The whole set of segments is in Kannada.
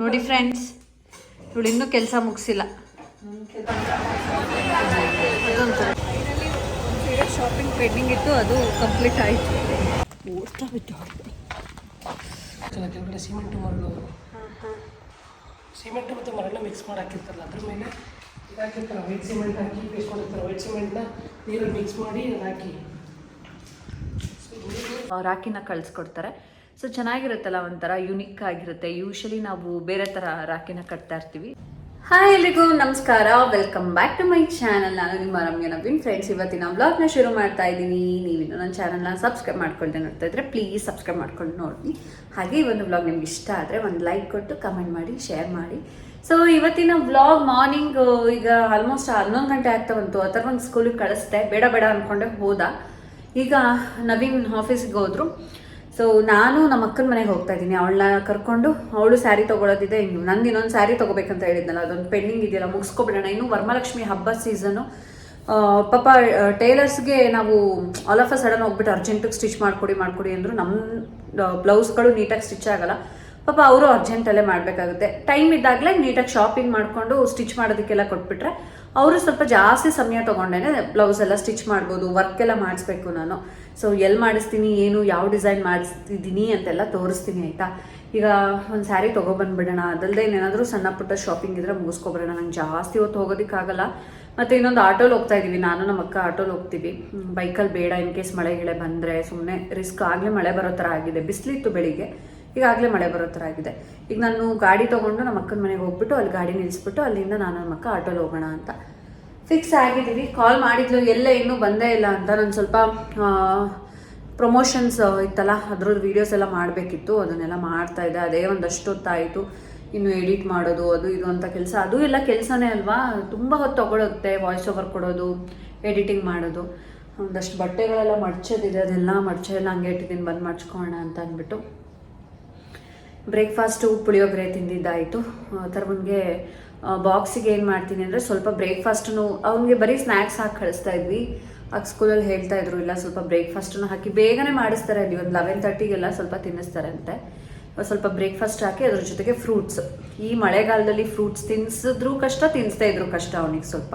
ನೋಡಿ ಫ್ರೆಂಡ್ಸ್ ಇವಳು ಇನ್ನೂ ಕೆಲಸ ಮುಗಿಸಿಲ್ಲ. ಶಾಪಿಂಗ್ ಪೆಂಡಿಂಗ್ ಇತ್ತು ಅದು ಕಂಪ್ಲೀಟ್ ಆಯಿತು. ಓಡ್ತಾ ಬಿಟ್ಟು ಸಿಮೆಂಟು ಮರಳು. ಸಿಮೆಂಟ್ ಮತ್ತು ಮರಳನ್ನ ಮಿಕ್ಸ್ ಮಾಡಿ ಹಾಕಿರ್ತಾರಲ್ಲ ಅದ್ರ ಮೇಲೆ ಇದಾಕಿರ್ತಾರೆ ವೈಟ್ ಸಿಮೆಂಟ್ ಹಾಕಿ ಬೇಯಿಸ್ಕೊಂಡಿರ್ತಾರೆ ವೈಟ್ ಸಿಮೆಂಟ್ನ ನೀರಲ್ಲಿ ಮಿಕ್ಸ್ ಮಾಡಿ ಹಾಕಿ. ರಾಕಿನ ಕಳಿಸ್ಕೊಡ್ತಾರೆ. ಸೊ ಚೆನ್ನಾಗಿರುತ್ತಲ್ಲ, ಒಂಥರ ಯುನಿಕ್ ಆಗಿರುತ್ತೆ. ಯೂಶಲಿ ನಾವು ಬೇರೆ ಥರ ರಾಖಿನ ಕಟ್ತಾ ಇರ್ತೀವಿ. ಹಾಯ್ ಎಲ್ರಿಗೂ, ನಮಸ್ಕಾರ. Welcome back to my channel ನಾನು ನಿಮ್ಮ ರಮ್ಯ ನವೀನ್. ಫ್ರೆಂಡ್ಸ್ ಇವತ್ತಿನ ಬ್ಲಾಗ್ನ ಶುರು ಮಾಡ್ತಾ ಇದ್ದೀನಿ. ನೀವಿನ್ನು ನನ್ನ ಚಾನಲ್ನ ಸಬ್ಸ್ಕ್ರೈಬ್ ಮಾಡ್ಕೊಳ್ದೆ ನೋಡ್ತಾ ಇದ್ರೆ ಪ್ಲೀಸ್ ಸಬ್ಸ್ಕ್ರೈಬ್ ಮಾಡ್ಕೊಂಡು ನೋಡಿ. ಹಾಗೆ ಈ ಒಂದು ಬ್ಲಾಗ್ ನಿಮ್ಗೆ ಇಷ್ಟ ಆದರೆ ಒಂದು ಲೈಕ್ ಕೊಟ್ಟು ಕಮೆಂಟ್ ಮಾಡಿ ಶೇರ್ ಮಾಡಿ. ಸೊ ಇವತ್ತಿನ ವ್ಲಾಗ್ ಮಾರ್ನಿಂಗ್ ಈಗ ಆಲ್ಮೋಸ್ಟ್ ಹನ್ನೊಂದು ಗಂಟೆ ಆಗ್ತಾ ಬಂತು. ಆ ಥರ ಒಂದು ಸ್ಕೂಲಿಗೆ ಕಳಿಸ್ದೆ. ಬೇಡ ಬೇಡ ಅಂದ್ಕೊಂಡೆ ಹೋದ. ಈಗ ನವೀನ್ ಆಫೀಸಿಗೆ ಹೋದ್ರು. ಸೊ ನಾನು ನಮ್ಮ ಅಕ್ಕನ ಮನೆಗೆ ಹೋಗ್ತಾ ಇದ್ದೀನಿ. ಅವಳನ್ನ ಕರ್ಕೊಂಡು ಅವಳು ಸ್ಯಾರಿ ತೊಗೊಳೋದಿದೆ ಇನ್ನು. ನಂದು ಇನ್ನೊಂದು ಸ್ಯಾರಿ ತೊಗೋಬೇಕಂತ ಹೇಳಿದ್ನಲ್ಲ, ಅದೊಂದು ಪೆಂಡಿಂಗ್ ಇದೆಯಲ್ಲ, ಮುಗಿಸ್ಕೊಬಿಡೋಣ. ಇನ್ನು ವರಮಹಾಲಕ್ಷ್ಮಿ ಹಬ್ಬ ಸೀಸನು ಪಾಪ ಟೇಲರ್ಸ್ಗೆ ನಾವು ಆಲ್ ಆಫ್ ಅ ಸಡನ್ ಹೋಗ್ಬಿಟ್ಟು ಅರ್ಜೆಂಟಿಗೆ ಸ್ಟಿಚ್ ಮಾಡಿಕೊಡಿ ಮಾಡಿಕೊಡಿ ಅಂದರು ನಮ್ಮ ಬ್ಲೌಸ್ಗಳು ನೀಟಾಗಿ ಸ್ಟಿಚ್ ಆಗಲ್ಲ. ಪಾಪ ಅವರು ಅರ್ಜೆಂಟಲ್ಲೇ ಮಾಡಬೇಕಾಗುತ್ತೆ. ಟೈಮ್ ಇದ್ದಾಗಲೇ ನೀಟಾಗಿ ಶಾಪಿಂಗ್ ಮಾಡಿಕೊಂಡು ಸ್ಟಿಚ್ ಮಾಡೋದಕ್ಕೆಲ್ಲ ಕೊಟ್ಬಿಟ್ರೆ ಅವರು ಸ್ವಲ್ಪ ಜಾಸ್ತಿ ಸಮಯ ತೊಗೊಂಡೇನೆ ಬ್ಲೌಸ್ ಎಲ್ಲ ಸ್ಟಿಚ್ ಮಾಡ್ಬೋದು ವರ್ಕ್ ಎಲ್ಲ ಮಾಡಿಸ್ಬೇಕು ನಾನು. ಸೊ ಎಲ್ಲಿ ಮಾಡಿಸ್ತೀನಿ, ಏನು, ಯಾವ ಡಿಸೈನ್ ಮಾಡಿಸ್ತಿದ್ದೀನಿ ಅಂತೆಲ್ಲ ತೋರಿಸ್ತೀನಿ ಆಯಿತಾ? ಈಗ ಒಂದು ಸ್ಯಾರಿ ತೊಗೊಬಂದ್ಬಿಡೋಣ. ಅದಲ್ಲದೆ ಏನಾದರೂ ಸಣ್ಣ ಪುಟ್ಟ ಶಾಪಿಂಗ್ ಇದ್ರೆ ಮುಗಿಸ್ಕೊಬಿಡೋಣ. ನಂಗೆ ಜಾಸ್ತಿ ಹೊತ್ತು ಹೋಗೋದಕ್ಕಾಗಲ್ಲ ಮತ್ತು ಇನ್ನೊಂದು ಆಟೋಲಿ ಹೋಗ್ತಾ ಇದ್ದೀವಿ ನಾನು ನಮ್ಮ ಅಕ್ಕ ಆಟೋಲಿ ಹೋಗ್ತೀವಿ. ಬೈಕಲ್ಲಿ ಬೇಡ ಇನ್ ಕೇಸ್ ಮಳೆ, ಗಿಳೆ ಬಂದರೆ ಸುಮ್ಮನೆ ರಿಸ್ಕ್ ಆಗಲೇ ಮಳೆ ಬರೋ ಥರ ಆಗಿದೆ. ಬಿಸಿಲಿತ್ತು ಬೆಳಿಗ್ಗೆ. ಈಗಾಗಲೇ ಮಳೆ ಬರೋ ಥರ ಆಗಿದೆ. ಈಗ ನಾನು ಗಾಡಿ ತೊಗೊಂಡು ನಮ್ಮ ಅಕ್ಕನ ಮನೆಗೆ ಹೋಗ್ಬಿಟ್ಟು ಅಲ್ಲಿ ಗಾಡಿ ನಿಲ್ಲಿಸ್ಬಿಟ್ಟು ಅಲ್ಲಿಂದ ನಾನು ನಮ್ಮ ಅಕ್ಕ ಆಟೋಲಿ ಹೋಗೋಣ ಅಂತ. ಫಿಕ್ಸ್ ಆಗಿದ್ದೀವಿ. ಕಾಲ್ ಮಾಡಿದ್ಲು, ಎಲ್ಲ ಇನ್ನೂ ಬಂದೇ ಇಲ್ಲ ಅಂತ. ನಾನು ಸ್ವಲ್ಪ ಪ್ರಮೋಷನ್ಸ್ ಇತ್ತಲ್ಲ, ಅದ್ರದ್ದು ವೀಡಿಯೋಸ್ ಎಲ್ಲ ಮಾಡಬೇಕಿತ್ತು. ಅದನ್ನೆಲ್ಲ ಮಾಡ್ತಾ ಇದ್ದೆ. ಅದೇ ಒಂದಷ್ಟು ಹೊತ್ತಾಯಿತು. ಇನ್ನು ಎಡಿಟ್ ಮಾಡೋದು, ಅದು ಇದು ಅಂತ ಕೆಲಸ. ಅದು ಎಲ್ಲ ಕೆಲಸನೇ ಅಲ್ವಾ? ತುಂಬ ಹೊತ್ತು ತೊಗೊಳುತ್ತೆ. ವಾಯ್ಸ್ ಓವರ್ ಕೊಡೋದು ಎಡಿಟಿಂಗ್ ಮಾಡೋದು. ಒಂದಷ್ಟು ಬಟ್ಟೆಗಳೆಲ್ಲ ಮಡ್ಚೋದಿದೆ. ಅದೆಲ್ಲ ಮಡ್ಚೆಲ್ಲ ಹಂಗೆ ಇಟ್ಟಿದ್ದೀನಿ. ಬಂದು ಮಡ್ಚ್ಕೊಳ್ಳೋಣ ಅಂತ ಅಂದ್ಬಿಟ್ಟು. ಬ್ರೇಕ್ಫಾಸ್ಟು, ಪುಳಿಯೋಗರೆ ತಿಂದಿದ್ದಾಯಿತು. ತರ್ವನ್ಗೆ ಬಾಕ್ಸಿಗೆ ಏನು ಮಾಡ್ತೀನಿ ಅಂದರೆ ಸ್ವಲ್ಪ ಬ್ರೇಕ್ಫಾಸ್ಟನ್ನು, ಅವ್ನಿಗೆ ಬರೀ ಸ್ನ್ಯಾಕ್ಸ್ ಹಾಕಿ ಕಳಿಸ್ತಾ ಇದ್ವಿ. ಆಗ ಸ್ಕೂಲಲ್ಲಿ ಹೇಳ್ತಾ ಇದ್ರು, ಇಲ್ಲ ಸ್ವಲ್ಪ ಬ್ರೇಕ್ಫಾಸ್ಟನ್ನು ಹಾಕಿ ಬೇಗನೆ ಮಾಡಿಸ್ತಾರೆ ಅಲ್ಲಿ, ಒಂದು ಲೆವೆನ್ ತರ್ಟಿಗೆಲ್ಲ ಸ್ವಲ್ಪ ತಿನ್ನಿಸ್ತಾರಂತೆ ಸ್ವಲ್ಪ ಬ್ರೇಕ್ಫಾಸ್ಟ್ ಹಾಕಿ ಅದ್ರ ಜೊತೆಗೆ ಫ್ರೂಟ್ಸ್. ಈ ಮಳೆಗಾಲದಲ್ಲಿ ಫ್ರೂಟ್ಸ್ ತಿನ್ಸಿದ್ರು ಕಷ್ಟ ತಿನ್ನಿಸ್ತಾ ಇದ್ರು ಕಷ್ಟ ಅವನಿಗೆ ಸ್ವಲ್ಪ.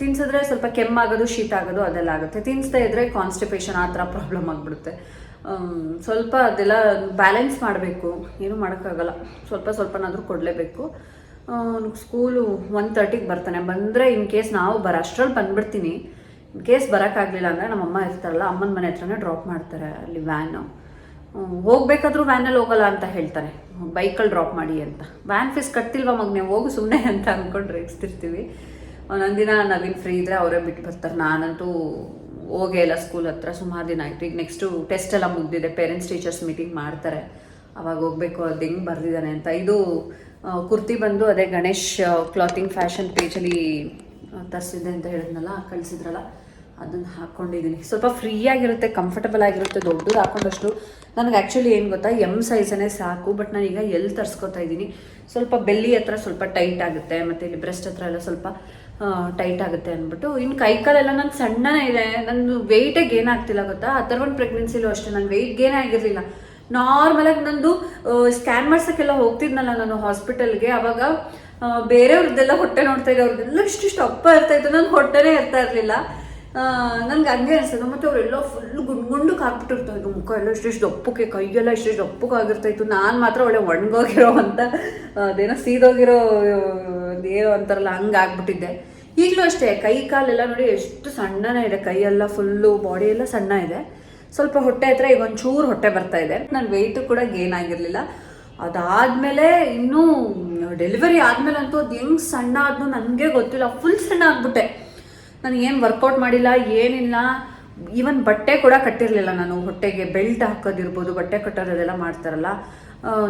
ತಿನ್ಸಿದ್ರೆ ಸ್ವಲ್ಪ ಕೆಮ್ಮಾಗೋದು ಶೀತ ಆಗೋದು ಅದೆಲ್ಲ ಆಗುತ್ತೆ. ತಿನ್ಸ್ತಾ ಇದ್ರೆ ಕಾನ್ಸ್ಟಿಪೇಷನ್ ಆ ಥರ ಪ್ರಾಬ್ಲಮ್ ಆಗಿಬಿಡುತ್ತೆ. ಸ್ವಲ್ಪ ಅದೆಲ್ಲ ಬ್ಯಾಲೆನ್ಸ್ ಮಾಡಬೇಕು. ಏನು ಮಾಡೋಕ್ಕಾಗಲ್ಲ. ಸ್ವಲ್ಪ ಸ್ವಲ್ಪನಾದರೂ ಕೊಡಲೇಬೇಕು. ಸ್ಕೂಲು ಒನ್ ತರ್ಟಿಗೆ ಬರ್ತಾನೆ. ಬಂದರೆ ಇನ್ ಕೇಸ್ ನಾವು ಬರೋ, ಅಷ್ಟರಲ್ಲಿ ಬಂದುಬಿಡ್ತೀನಿ. ಇನ್ ಕೇಸ್ ಬರೋಕ್ಕಾಗಲಿಲ್ಲ ಅಂದರೆ ನಮ್ಮಮ್ಮ ಇರ್ತಾರಲ್ಲ, ಅಮ್ಮನ ಮನೆ ಹತ್ರನೇ ಡ್ರಾಪ್ ಮಾಡ್ತಾರೆ ಅಲ್ಲಿ ವ್ಯಾನು ಹೋಗಬೇಕಾದ್ರೂ ವ್ಯಾನಲ್ಲಿ ಹೋಗಲ್ಲ ಅಂತ ಹೇಳ್ತಾನೆ ಬೈಕಲ್ಲಿ ಡ್ರಾಪ್ ಮಾಡಿ ಅಂತ. ವ್ಯಾನ್ ಫೀಸ್ ಕಟ್ತಿಲ್ವಾ ಮಗನೇ? ಹೋಗು ಸುಮ್ಮನೆ ಅಂತ ಅಂದ್ಕೊಂಡು ರೇಗಿಸ್ತಿರ್ತೀವಿ ಒಂದೊಂದಿನ ನವೀನ್ ಫ್ರೀ ಇದ್ದರೆ ಅವರೇ ಬಿಟ್ಟು ಬರ್ತಾರೆ. ನಾನಂತೂ ಹೋಗೇ ಇಲ್ಲ ಸ್ಕೂಲ್ ಹತ್ರ, ಸುಮಾರು ದಿನ ಆಯಿತು. ಈಗ ನೆಕ್ಸ್ಟು ಟೆಸ್ಟ್ ಎಲ್ಲ ಮುಗ್ದಿದೆ. ಪೇರೆಂಟ್ಸ್ ಟೀಚರ್ಸ್ ಮೀಟಿಂಗ್ ಮಾಡ್ತಾರೆ. ಅವಾಗ ಹೋಗ್ಬೇಕು, ಅದು ಹೆಂಗೆ ಬರ್ದಿದ್ದಾನೆ ಅಂತ. ಇದು ಕುರ್ತಿ ಬಂದು ಅದೇ ಗಣೇಶ್ ಕ್ಲಾತಿಂಗ್ ಫ್ಯಾಷನ್ ಪೇಜಲ್ಲಿ ತರಿಸಿದ್ದೆ ಅಂತ ಹೇಳಿದ್ನಲ್ಲ, ಕಳಿಸಿದ್ರಲ್ಲ, ಅದನ್ನು ಹಾಕ್ಕೊಂಡಿದ್ದೀನಿ ಸ್ವಲ್ಪ ಫ್ರೀ ಆಗಿರುತ್ತೆ ಕಂಫರ್ಟಬಲ್ ಆಗಿರುತ್ತೆ, ದೊಡ್ಡದು ಹಾಕೊಂಡಷ್ಟು. ನನಗೆ ಆ್ಯಕ್ಚುಲಿ ಏನು ಗೊತ್ತಾ ಎಂ ಸೈಜನೇ ಸಾಕು ಬಟ್ ನಾನೀಗ ಎಲ್ಲಿ ತರಿಸ್ಕೊತಾ ಇದ್ದೀನಿ ಸ್ವಲ್ಪ ಬೆಲ್ಲಿ ಹತ್ರ ಸ್ವಲ್ಪ ಟೈಟ್ ಆಗುತ್ತೆ, ಮತ್ತು ಇಲ್ಲಿ ಬ್ರೆಸ್ಟ್ ಹತ್ರ ಎಲ್ಲ ಸ್ವಲ್ಪ ಟೈಟ್ ಆಗುತ್ತೆ ಅಂದ್ಬಿಟ್ಟು. ಇನ್ನು ಕೈ ಕಾಲೆಲ್ಲ ನನ್ನ ಸಣ್ಣನೇ ಇದೆ. ನಂದು ವೆಯ್ಟೇ ಗೇನ್ ಆಗ್ತಿಲ್ಲ ಗೊತ್ತಾ? ಆ ಥರ ಒಂದು ಪ್ರೆಗ್ನೆನ್ಸಿಲೂ ಅಷ್ಟೇ. ನನ್ನ ವೆಯ್ಟ್ ಗೇನ್ ಆಗಿರಲಿಲ್ಲ. ನಾರ್ಮಲಾಗಿ ನಂದು ಸ್ಕ್ಯಾನ್ ಮಾಡ್ಸೋಕ್ಕೆಲ್ಲ ಹೋಗ್ತಿದ್ನಲ್ಲ ನಾನು ಹಾಸ್ಪಿಟಲ್ಗೆ ಅವಾಗ ಬೇರೆಯವ್ರದ್ದೆಲ್ಲ ಹೊಟ್ಟೆ ನೋಡ್ತಾ ಇದ್ದೆ. ಅವ್ರದ್ದೆಲ್ಲ ಇಷ್ಟಿಷ್ಟು ಅಪ್ಪ ಇರ್ತಾ ಇತ್ತು. ನನ್ನ ಹೊಟ್ಟೆನೇ ಇರ್ತಾ ಇರಲಿಲ್ಲ. ನನ್ಗೆ ಹಂಗೆ ಅನ್ಸೋದು ಮತ್ತು ಅವರೆಲ್ಲ ಫುಲ್ ಗುಂಡು ಗುಂಡಕ್ಕೆ ಹಾಕ್ಬಿಟ್ಟಿರ್ತಾ ಮುಖ ಎಲ್ಲ ಇಷ್ಟಿಷ್ಟು ದಪ್ಪಕ್ಕೆ ಕೈಯೆಲ್ಲ ಇಷ್ಟಿಷ್ಟು ದಪ್ಪಕ್ಕೆ ಆಗಿರ್ತಾ ಇತ್ತು. ನಾನು ಮಾತ್ರ ಒಳ್ಳೆ ಒಣಗೋಗಿರೋ ಅಂತ, ಅದೇನೋ ಸೀದೋಗಿರೋ ಏನೋ ಅಂತಾರಲ್ಲ, ಹಂಗೆ ಆಗ್ಬಿಟ್ಟಿದ್ದೆ. ಈಗಲೂ ಅಷ್ಟೇ, ಕೈ, ಕಾಲೆಲ್ಲ ನೋಡಿ ಎಷ್ಟು ಸಣ್ಣನೇ ಇದೆ ಕೈಯೆಲ್ಲ ಫುಲ್ಲು ಬಾಡಿ ಎಲ್ಲ ಸಣ್ಣ ಇದೆ. ಸ್ವಲ್ಪ ಹೊಟ್ಟೆ ಹತ್ರ ಈಗ ಒಂಚೂರು ಹೊಟ್ಟೆ ಬರ್ತಾ ಇದೆ. ನನ್ನ ವೆಯ್ಟು ಕೂಡ ಗೇನ್ ಆಗಿರಲಿಲ್ಲ. ಅದಾದಮೇಲೆ ಇನ್ನೂ ಡೆಲಿವರಿ ಆದಮೇಲೆ ಅಂತೂ ಅದು ಹೆಂಗೆ ಸಣ್ಣ ಆದ್ನು ನನಗೆ ಗೊತ್ತಿಲ್ಲ. ಫುಲ್ ಸಣ್ಣ ಆಗ್ಬಿಟ್ಟೆ. ನಾನು ಏನು ವರ್ಕೌಟ್ ಮಾಡಿಲ್ಲ, ಏನಿಲ್ಲ. ಈವನ್ ಬಟ್ಟೆ ಕೂಡ ಕಟ್ಟಿರಲಿಲ್ಲ ನಾನು. ಹೊಟ್ಟೆಗೆ ಬೆಲ್ಟ್ ಹಾಕೋದಿರ್ಬೋದು, ಬಟ್ಟೆ ಕಟ್ಟೋದೆಲ್ಲ ಮಾಡ್ತಾರಲ್ಲ.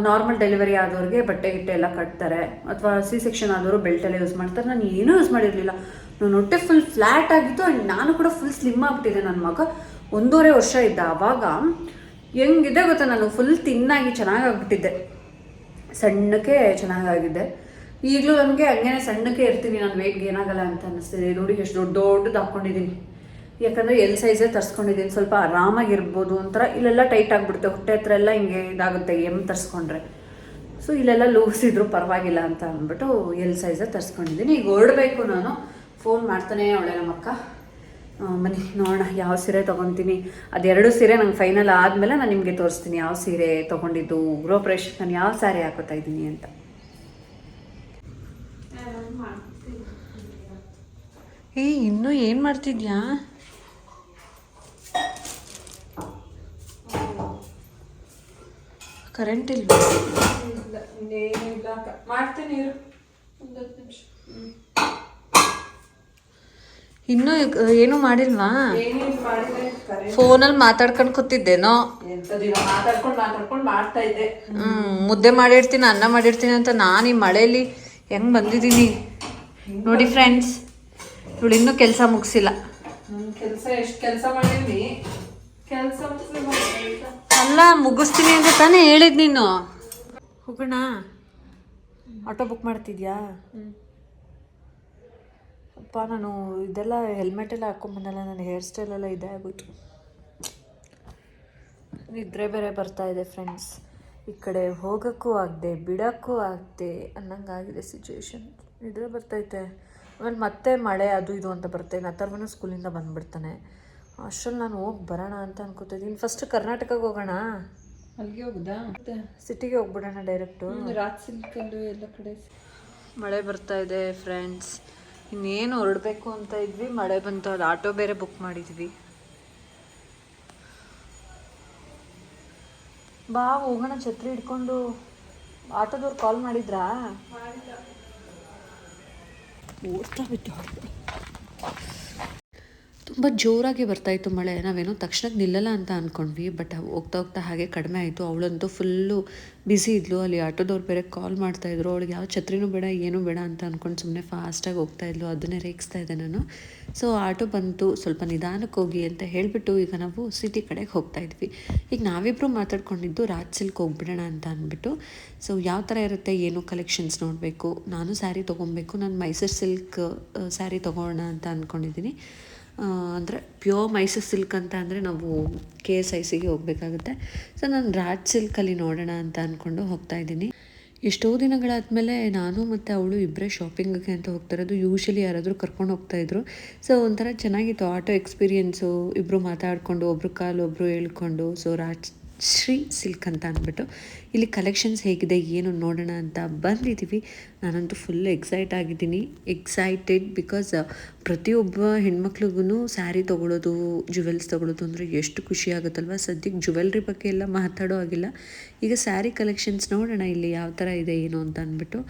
ನಾರ್ಮಲ್ ಡೆಲಿವರಿ ಆದವ್ರಿಗೆ ಬಟ್ಟೆ, ಗಿಟ್ಟೆ ಎಲ್ಲ ಕಟ್ತಾರೆ. ಅಥವಾ ಸಿ ಸೆಕ್ಷನ್ ಆದವರು ಬೆಲ್ಟ್ ಎಲ್ಲ ಯೂಸ್ ಮಾಡ್ತಾರೆ. ನಾನು ಏನೂ ಯೂಸ್ ಮಾಡಿರಲಿಲ್ಲ. ನಾನು ಹೊಟ್ಟೆ ಫುಲ್ ಫ್ಲ್ಯಾಟ್ ಆಗಿತ್ತು ಆ್ಯಂಡ್ ನಾನು ಕೂಡ ಫುಲ್ ಸ್ಲಿಮ್ ಆಗ್ಬಿಟ್ಟಿದೆ ನನ್ನ ಮಗ. ಒಂದೂವರೆ ವರ್ಷ ಇದ್ದ ಆವಾಗ ಹೆಂಗಿದೆ ಗೊತ್ತಾ ನಾನು? ಫುಲ್ ತಿನ್ನಾಗಿ ಚೆನ್ನಾಗಾಗ್ಬಿಟ್ಟಿದ್ದೆ. ಸಣ್ಣಕ್ಕೆ ಚೆನ್ನಾಗಾಗಿದ್ದೆ ಈಗಲೂ ನನಗೆ ಹಂಗೇನೆ ಸಣ್ಣಕ್ಕೆ ಇರ್ತೀನಿ. ನಾನು ವೆಯ್ಟ್ ಏನಾಗಲ್ಲ ಅಂತ ಅನ್ನಿಸ್ತಿದೆ ನೋಡಿ ಎಷ್ಟು ದೊಡ್ಡ ದೊಡ್ಡದು ಹಾಕ್ಕೊಂಡಿದ್ದೀನಿ ಯಾಕಂದರೆ ಎಲ್ ಸೈಜೇ ತರಿಸ್ಕೊಂಡಿದ್ದೀನಿ. ಸ್ವಲ್ಪ ಆರಾಮಾಗಿರ್ಬೋದು ಒಂಥರ. ಇಲ್ಲೆಲ್ಲ ಟೈಟ್ ಆಗಿಬಿಡುತ್ತೆ. ಹೊಟ್ಟೆ ಹತ್ರ ಎಲ್ಲ ಹಿಂಗೆ ಇದಾಗುತ್ತೆ ಎಂ ತರಿಸ್ಕೊಂಡ್ರೆ. ಸೊ ಇಲ್ಲೆಲ್ಲ ಲೂಸ್ ಇದ್ರು ಪರವಾಗಿಲ್ಲ ಅಂತ ಅಂದ್ಬಿಟ್ಟು ಎಲ್ ಸೈಜೇ ತರಿಸ್ಕೊಂಡಿದ್ದೀನಿ. ಈಗ ಹೊರಡಬೇಕು ನಾನು. ಫೋನ್ ಮಾಡ್ತಾನೆ ಅವಳೆ ನಮ್ಮಕ್ಕ ಅಕ್ಕ. ಮನೆ ನೋಡೋಣ. ಯಾವ ಸೀರೆ ತೊಗೊತೀನಿ? ಅದೆರಡು ಸೀರೆ ನಂಗೆ ಫೈನಲ್ ಆದಮೇಲೆ ನಾನು ನಿಮಗೆ ತೋರಿಸ್ತೀನಿ ಯಾವ ಸೀರೆ ತೊಗೊಂಡಿದ್ದು. ಗೃಹಪ್ರವೇಶ ನಾನು ಯಾವ ಸ್ಯಾರಿ ಹಾಕೋತಾ ಇದ್ದೀನಿ ಅಂತ. ಏ ಇನ್ನೂ ಏನು ಮಾಡ್ತಿದ್ಯಾ? ಕರೆಂಟ್ ಇಲ್ವಾ? ಇಲ್ಲ ಇನ್ನೇನಿಲ್ಲ ಮಾಡ್ತೀನಿ ಇರು. ಒಂದು ಹತ್ತು ನಿಮಿಷ. ಇನ್ನೂ ಏನು ಮಾಡಿಲ್ವಾ? ಫೋನಲ್ಲಿ ಮಾತಾಡ್ಕೊಂಡು ಕೂತಿದ್ದೇನೋ? ಹ್ಮ್ ಮುದ್ದೆ ಮಾಡಿರ್ತೀನಿ ಅನ್ನ ಮಾಡಿರ್ತೀನಿ ಅಂತ ನಾನು ಈ ಮಳೆಯಲ್ಲಿ ಹೆಂಗ್ ಬಂದಿದ್ದೀನಿ? ನೋಡಿ ಫ್ರೆಂಡ್ಸ್ ಇವಳು ಇನ್ನೂ ಕೆಲಸ ಮುಗಿಸಿಲ್ಲ. ಕೆಲಸ ಎಷ್ಟು ಕೆಲಸ ಮಾಡಿದ್ವಿ ಕೆಲಸ ಅಲ್ಲ ಮುಗಿಸ್ತೀನಿ ಅಂತ ತಾನೇ ಹೇಳಿದ್ ನೀನು. ಹೋಗೋಣ. ಆಟೋ ಬುಕ್ ಮಾಡ್ತಿದ್ಯಾ? ಅಪ್ಪ ನಾನು ಇದೆಲ್ಲ ಹೆಲ್ಮೆಟ್ ಎಲ್ಲ ಹಾಕೊಂಡ್ಬಂದಲ್ಲ ನನ್ನ ಹೇರ್ ಸ್ಟೈಲ್ ಎಲ್ಲ ಇದೇ ಆಗೋಯ್ತು. ನಿದ್ರೆ ಬೇರೆ ಬರ್ತಾ ಇದೆ ಫ್ರೆಂಡ್ಸ್ ಈ ಕಡೆ ಹೋಗೋಕ್ಕೂ ಆಗದೆ ಬಿಡೋಕ್ಕೂ ಆಗದೆ ಅನ್ನಂಗಾಗಿದೆ ಸಿಚುವೇಶನ್ ನಿದ್ರೆ ಬರ್ತೈತೆ ಆಮೇಲೆ ಮತ್ತೆ ಮಳೆ ಅದು ಇದು ಅಂತ ಬರುತ್ತೆ. ಅಥರ್ವನು ಸ್ಕೂಲಿಂದ ಬಂದ್ಬಿಡ್ತಾನೆ. ಅಷ್ಟರಲ್ಲಿ ನಾನು ಹೋಗಿ ಬರೋಣ ಅಂತ ಅನ್ಕೋತಿದ್ದೀನಿ ಫಸ್ಟ್ ಕರ್ನಾಟಕಕ್ಕೆ ಹೋಗೋಣ? ಅಲ್ಲಿಗೆ ಹೋಗುದಾ? ಸಿಟಿಗೆ ಹೋಗ್ಬಿಡೋಣ ಡೈರೆಕ್ಟು ರಾತ್ರಿ ಎಲ್ಲ ಕಡೆ. ಮಳೆ ಬರ್ತಾ ಇದೆ ಫ್ರೆಂಡ್ಸ್ ಇನ್ನೇನು ಹೊರಡಬೇಕು ಅಂತ ಇದ್ವಿ. ಮಳೆ ಬಂತು ಅದು ಆಟೋ ಬೇರೆ ಬುಕ್ ಮಾಡಿದ್ವಿ. ಬಾ ಹೋಗೋಣ. ಛತ್ರಿ ಹಿಡ್ಕೊಂಡು ಆಟೋದವ್ರು ಕಾಲ್ ಮಾಡಿದ್ರಾ? ಓಡ್ತಾ ಬಿಟ್ಟು. ತುಂಬ ಜೋರಾಗಿ ಬರ್ತಾಯಿತ್ತು ಮಳೆ. ನಾವೇನೋ ತಕ್ಷಣಕ್ಕೆ ನಿಲ್ಲಲ್ಲ ಅಂತ ಅಂದ್ಕೊಂಡ್ವಿ ಬಟ್ ಹೋಗ್ತಾ ಹೋಗ್ತಾ ಹಾಗೆ ಕಡಿಮೆ ಆಯಿತು. ಅವಳಂತೂ ಫುಲ್ಲು ಬಿಸಿ ಇದ್ಲು. ಅಲ್ಲಿ ಆಟೋದವ್ರು ಬೇರೆ ಕಾಲ್ ಮಾಡ್ತಾಯಿದ್ರು ಅವಳಿಗೆ ಯಾವ ಛತ್ರಿನೂ ಬೇಡ, ಏನೂ ಬೇಡ ಅಂತ ಅಂದ್ಕೊಂಡು ಸುಮ್ಮನೆ ಫಾಸ್ಟಾಗಿ ಹೋಗ್ತಾ ಇದ್ಲು. ಅದನ್ನೇ ರೇಗಿಸ್ತಾ ಇದ್ದೆ ನಾನು. ಸೊ ಆಟೋ ಬಂತು. ಸ್ವಲ್ಪ ನಿಧಾನಕ್ಕೆ ಹೋಗಿ ಅಂತ ಹೇಳಿಬಿಟ್ಟು ಈಗ ನಾವು ಸಿಟಿ ಕಡೆಗೆ ಹೋಗ್ತಾ ಇದ್ವಿ. ಈಗ ನಾವಿಬ್ಬರು ಮಾತಾಡ್ಕೊಂಡಿದ್ದು ರಾಜ್ ಸಿಲ್ಕ್ ಹೋಗ್ಬಿಡೋಣ ಅಂತ ಅಂದ್ಬಿಟ್ಟು. ಸೊ ಯಾವ ಥರ ಇರುತ್ತೆ, ಏನು ಕಲೆಕ್ಷನ್ಸ್ ನೋಡಬೇಕು? ನಾನು ಸ್ಯಾರಿ ತೊಗೊಬೇಕು. ನಾನು ಮೈಸೂರು ಸಿಲ್ಕ್ ಸ್ಯಾರಿ ತೊಗೊಳ್ಳೋಣ ಅಂತ ಅಂದ್ಕೊಂಡಿದ್ದೀನಿ ಅಂದರೆ ಪ್ಯೂರ್ ಮೈಸೂರು ಸಿಲ್ಕ್ ಅಂತ ಅಂದರೆ ನಾವು ಕೆ ಎಸ್ ಐ ಸಿಗೆ ಹೋಗಬೇಕಾಗುತ್ತೆ. ಸೊ ನಾನು ರಾಜ್ ಸಿಲ್ಕಲ್ಲಿ ನೋಡೋಣ ಅಂತ ಅಂದ್ಕೊಂಡು ಹೋಗ್ತಾ ಇದ್ದೀನಿ. ಎಷ್ಟೋ ದಿನಗಳಾದಮೇಲೆ ನಾನು ಮತ್ತು ಅವಳು ಇಬ್ಬರೇ ಶಾಪಿಂಗಿಗೆ ಅಂತ ಹೋಗ್ತಿರೋದು. ಯೂಶಲಿ ಯಾರಾದರೂ ಕರ್ಕೊಂಡು ಹೋಗ್ತಾಯಿದ್ರು ಸೊ ಒಂಥರ ಚೆನ್ನಾಗಿತ್ತು. ಆಟೋ ಎಕ್ಸ್ಪೀರಿಯೆನ್ಸು ಇಬ್ಬರು ಮಾತಾಡಿಕೊಂಡು, ಒಬ್ರು ಕಾಲು ಒಬ್ಬರು ಹೇಳ್ಕೊಂಡು. ಸೊ ರಾಜ್ ಶ್ರೀ ಸಿಲ್ಕ್ ಅಂತ ಅಂದ್ಬಿಟ್ಟು ಇಲ್ಲಿ ಕಲೆಕ್ಷನ್ಸ್ ಹೇಗಿದೆ, ಏನು ನೋಡೋಣ ಅಂತ ಬಂದಿದ್ದೀವಿ. ನಾನಂತೂ ಫುಲ್ ಎಕ್ಸೈಟ್ ಆಗಿದ್ದೀನಿ. ಎಕ್ಸೈಟೆಡ್ ಬಿಕಾಸ್ ಪ್ರತಿಯೊಬ್ಬ ಹೆಣ್ಮಕ್ಳಿಗೂ ಸ್ಯಾರಿ ತೊಗೊಳೋದು ಜುವೆಲ್ಸ್ ತೊಗೊಳೋದು ಅಂದರೆ ಎಷ್ಟು ಖುಷಿ ಆಗುತ್ತಲ್ವ? ಸದ್ಯಕ್ಕೆ ಜುವೆಲ್ರಿ ಬಗ್ಗೆ ಎಲ್ಲ ಮಾತಾಡೋ ಆಗಿಲ್ಲ ಈಗ ಸ್ಯಾರಿ ಕಲೆಕ್ಷನ್ಸ್ ನೋಡೋಣ ಇಲ್ಲಿ ಯಾವ ಥರ ಇದೆ, ಏನು ಅಂತ ಅಂದ್ಬಿಟ್ಟು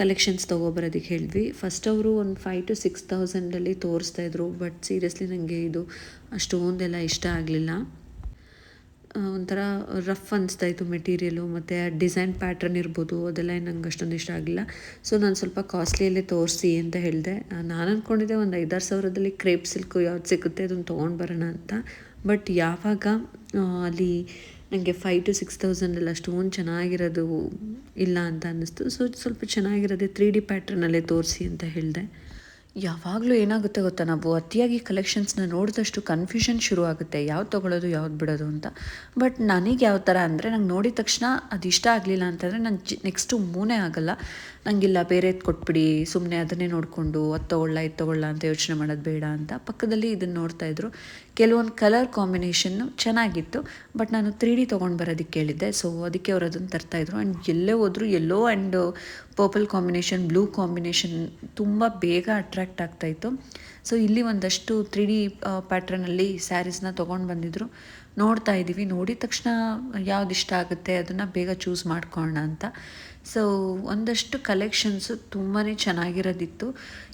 ಕಲೆಕ್ಷನ್ಸ್ ತೊಗೊಬರೋದಕ್ಕೆ ಹೇಳಿದ್ವಿ. ಫಸ್ಟ್ ಅವರು ಒಂದು ಫೈವ್ ಟು ಸಿಕ್ಸ್ ತೌಸಂಡಲ್ಲಿ ತೋರಿಸ್ತಾ ಇದ್ರು ಬಟ್ ಸೀರಿಯಸ್ಲಿ ನನಗೆ ಇದು ಅಷ್ಟೊಂದೆಲ್ಲ ಇಷ್ಟ ಆಗಲಿಲ್ಲ. ಒಂಥರ ರಫ್ ಅನಿಸ್ತಾ ಇತ್ತು ಮೆಟೀರಿಯಲು ಮತ್ತು ಡಿಸೈನ್ ಪ್ಯಾಟ್ರನ್ ಇರ್ಬೋದು, ಅದೆಲ್ಲ ನಂಗೆ ಅಷ್ಟೊಂದು ಇಷ್ಟ ಆಗಿಲ್ಲ. ಸೊ ನಾನು ಸ್ವಲ್ಪ ಕಾಸ್ಟ್ಲಿಯಲ್ಲೇ ತೋರಿಸಿ ಅಂತ ಹೇಳಿದೆ. ನಾನು ಅಂದ್ಕೊಂಡಿದ್ದೆ ಒಂದು ಐದಾರು ಸಾವಿರದಲ್ಲಿ ಕ್ರೇಪ್ ಸಿಲ್ಕು ಯಾವ್ದು ಸಿಗುತ್ತೆ ಅದನ್ನು ತೊಗೊಂಡು ಬರೋಣ ಅಂತ. ಬಟ್ ಯಾವಾಗ ಅಲ್ಲಿ ನನಗೆ ಫೈವ್ ಟು ಸಿಕ್ಸ್ ತೌಸಂಡಲ್ಲಿ ಅಷ್ಟೊಂದು ಚೆನ್ನಾಗಿರೋದು ಇಲ್ಲ ಅಂತ ಅನ್ನಿಸ್ತು. ಸೊ ಸ್ವಲ್ಪ ಚೆನ್ನಾಗಿರೋದೇ ತ್ರೀ ಡಿ ಪ್ಯಾಟ್ರನಲ್ಲೇ ತೋರಿಸಿ ಅಂತ ಹೇಳಿದೆ. ಯಾವಾಗಲೂ ಏನಾಗುತ್ತೆ ಗೊತ್ತಾ? ನಾವು ಅತಿಯಾಗಿ ಕಲೆಕ್ಷನ್ಸ್ನ ನೋಡಿದಷ್ಟು ಕನ್ಫ್ಯೂಷನ್ ಶುರು ಆಗುತ್ತೆ ಯಾವ್ದು ತೊಗೊಳೋದು, ಯಾವ್ದು ಬಿಡೋದು ಅಂತ. ಬಟ್ ನನಗೆ ಯಾವ ಥರ ಅಂದರೆ ನಂಗೆ ನೋಡಿದ ತಕ್ಷಣ ಅದು ಇಷ್ಟ ಆಗಲಿಲ್ಲ ಅಂತಂದರೆ ನಾನು ಜಿ ನೆಕ್ಸ್ಟು ಮೂನೇ ಆಗಲ್ಲ. ನಂಗಿಲ್ಲ ಬೇರೆದು ಕೊಟ್ಬಿಡಿ ಸುಮ್ಮನೆ ಅದನ್ನೇ ನೋಡಿಕೊಂಡು ಅದು ತೊಗೊಳ್ಳ, ಇದು ತೊಗೊಳ್ಳ ಅಂತ ಯೋಚನೆ ಮಾಡೋದು ಬೇಡ ಅಂತ ಪಕ್ಕದಲ್ಲಿ ಇದನ್ನು ನೋಡ್ತಾಯಿದ್ರು ಕೆಲವೊಂದು ಕಲರ್ ಕಾಂಬಿನೇಷನ್ನು ಚೆನ್ನಾಗಿತ್ತು ಬಟ್ ನಾನು ತ್ರೀ ಡಿ ತೊಗೊಂಡು ಬರೋದಕ್ಕೆ ಹೇಳಿದ್ದೆ ಸೊ ಅದಕ್ಕೆ ಅವ್ರು ಅದನ್ನು ತರ್ತಾಯಿದ್ರು ಆ್ಯಂಡ್ ಎಲ್ಲೇ ಹೋದರೂ ಎಲ್ಲೋ and purple combination blue combination ತುಂಬ ಬೇಗ ಅಟ್ರ್ಯಾಕ್ಟ್ ಆಗ್ತಾಯಿತ್ತು ಸೊ ಇಲ್ಲಿ ಒಂದಷ್ಟು ತ್ರೀ ಡಿ ಪ್ಯಾಟ್ರನಲ್ಲಿ ಸ್ಯಾರೀಸ್ನ ತೊಗೊಂಡು ಬಂದಿದ್ರು. ನೋಡ್ತಾ ಇದ್ದೀವಿ ನೋಡಿದ ತಕ್ಷಣ ಯಾವ್ದು ಇಷ್ಟ ಆಗುತ್ತೆ, ಅದನ್ನು ಬೇಗ ಚೂಸ್ ಮಾಡ್ಕೊಳ್ಳೋಣ ಅಂತ. ಸೊ ಒಂದಷ್ಟು ಕಲೆಕ್ಷನ್ಸು ತುಂಬಾ ಚೆನ್ನಾಗಿರೋದಿತ್ತು.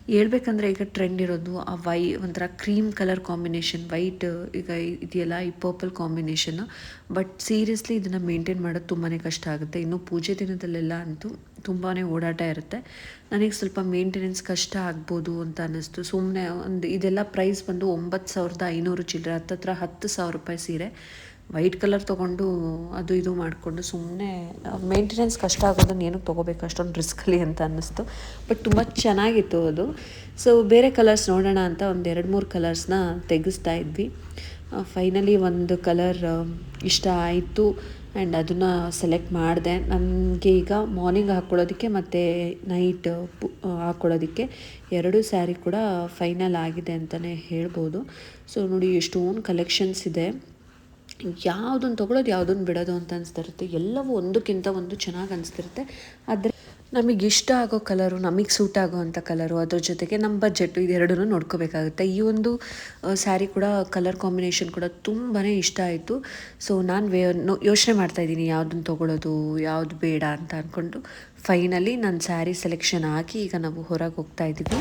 ಹೇಳ್ಬೇಕಂದ್ರೆ ಈಗ ಟ್ರೆಂಡ್ ಇರೋದು ಆ ವೈ, ಒಂಥರ ಕ್ರೀಮ್ ಕಲರ್ ಕಾಂಬಿನೇಷನ್ ವೈಟ್ ಈಗ ಇದೆಯಲ್ಲ, ಈ ಪರ್ಪಲ್ ಕಾಂಬಿನೇಷನ್ನು ಬಟ್ ಸೀರಿಯಸ್ಲಿ ಇದನ್ನು ಮೇಂಟೈನ್ ಮಾಡೋದು ತುಂಬಾ ಕಷ್ಟ ಆಗುತ್ತೆ. ಇನ್ನು ಪೂಜೆ ದಿನದಲ್ಲೆಲ್ಲ ಅಂತೂ ತುಂಬಾ ಓಡಾಟ ಇರುತ್ತೆ. ನನಗೆ ಸ್ವಲ್ಪ ಮೇಂಟೆನೆನ್ಸ್ ಕಷ್ಟ ಆಗ್ಬೋದು ಅಂತ ಅನ್ನಿಸ್ತು. ಸುಮ್ಮನೆ ಒಂದು, ಇದೆಲ್ಲ ಪ್ರೈಸ್ ಬಂದು ಒಂಬತ್ತು ಸಾವಿರದ ಐನೂರು ಚಿಲ್ಲರೆ, ಹತ್ತತ್ರ ಹತ್ತು ಸಾವಿರ ರೂಪಾಯಿ ಸೀರೆ. ವೈಟ್ ಕಲರ್ ತೊಗೊಂಡು ಅದು ಇದು ಮಾಡಿಕೊಂಡು ಸುಮ್ಮನೆ ಮೇಂಟೆನೆನ್ಸ್ ಕಷ್ಟ ಆಗೋದನ್ನು ಏನಕ್ಕೆ ತೊಗೋಬೇಕು, ಅಷ್ಟೊಂದು ರಿಸ್ಕಲ್ಲಿ ಅಂತ ಅನ್ನಿಸ್ತು. ಬಟ್ ತುಂಬ ಚೆನ್ನಾಗಿತ್ತು ಅದು. ಸೊ ಬೇರೆ ಕಲರ್ಸ್ ನೋಡೋಣ ಅಂತ ಒಂದು ಎರಡು ಮೂರು ಕಲರ್ಸ್ನ ತೆಗೆಸ್ತಾ ಇದ್ವಿ. ಫೈನಲಿ ಒಂದು ಕಲರ್ ಇಷ್ಟ ಆಯಿತು. ಆ್ಯಂಡ್ ಅದನ್ನು ಸೆಲೆಕ್ಟ್ ಮಾಡಿದೆ. ನನಗೆ ಈಗ ಮಾರ್ನಿಂಗ್ ಹಾಕ್ಕೊಳ್ಳೋದಕ್ಕೆ ಮತ್ತು ನೈಟ್ ಹಾಕ್ಕೊಳ್ಳೋದಕ್ಕೆ ಎರಡೂ ಸ್ಯಾರಿ ಕೂಡ ಫೈನಲ್ ಆಗಿದೆ ಅಂತಲೇ ಹೇಳ್ಬೋದು. ಸೊ ನೋಡಿ, ಎಷ್ಟೊಂದು ಕಲೆಕ್ಷನ್ಸ್ ಇದೆ. ಯಾವುದನ್ನು ತೊಗೊಳೋದು ಯಾವುದನ್ನು ಬಿಡೋದು ಅಂತ ಅನಿಸ್ತಿರುತ್ತೆ. ಎಲ್ಲವೂ ಒಂದಕ್ಕಿಂತ ಒಂದು ಚೆನ್ನಾಗಿ ಅನಿಸ್ತಿರುತ್ತೆ. ಆದರೆ ನಮಗೆ ಇಷ್ಟ ಆಗೋ ಕಲರು, ನಮಗೆ ಸೂಟ್ ಆಗೋ ಅಂಥ ಕಲರು, ಅದ್ರ ಜೊತೆಗೆ ನಮ್ಮ ಬಜೆಟು ಇದೆರಡನ್ನೂ ನೋಡ್ಕೋಬೇಕಾಗುತ್ತೆ. ಈ ಒಂದು ಸ್ಯಾರಿ ಕೂಡ ಕಲರ್ ಕಾಂಬಿನೇಷನ್ ಕೂಡ ತುಂಬಾ ಇಷ್ಟ ಆಯಿತು. ಸೊ, ನಾನು ವೇ ಯೋಚನೆ ಮಾಡ್ತಾಯಿದ್ದೀನಿ ಯಾವುದನ್ನು ತೊಗೊಳೋದು, ಯಾವುದು ಬೇಡ ಅಂತ ಅಂದ್ಕೊಂಡು ಫೈನಲಿ ನಾನು ಸ್ಯಾರಿ ಸೆಲೆಕ್ಷನ್ ಹಾಕಿ ಈಗ ನಾವು ಹೊರಗೆ ಹೋಗ್ತಾ ಇದ್ದೀವಿ.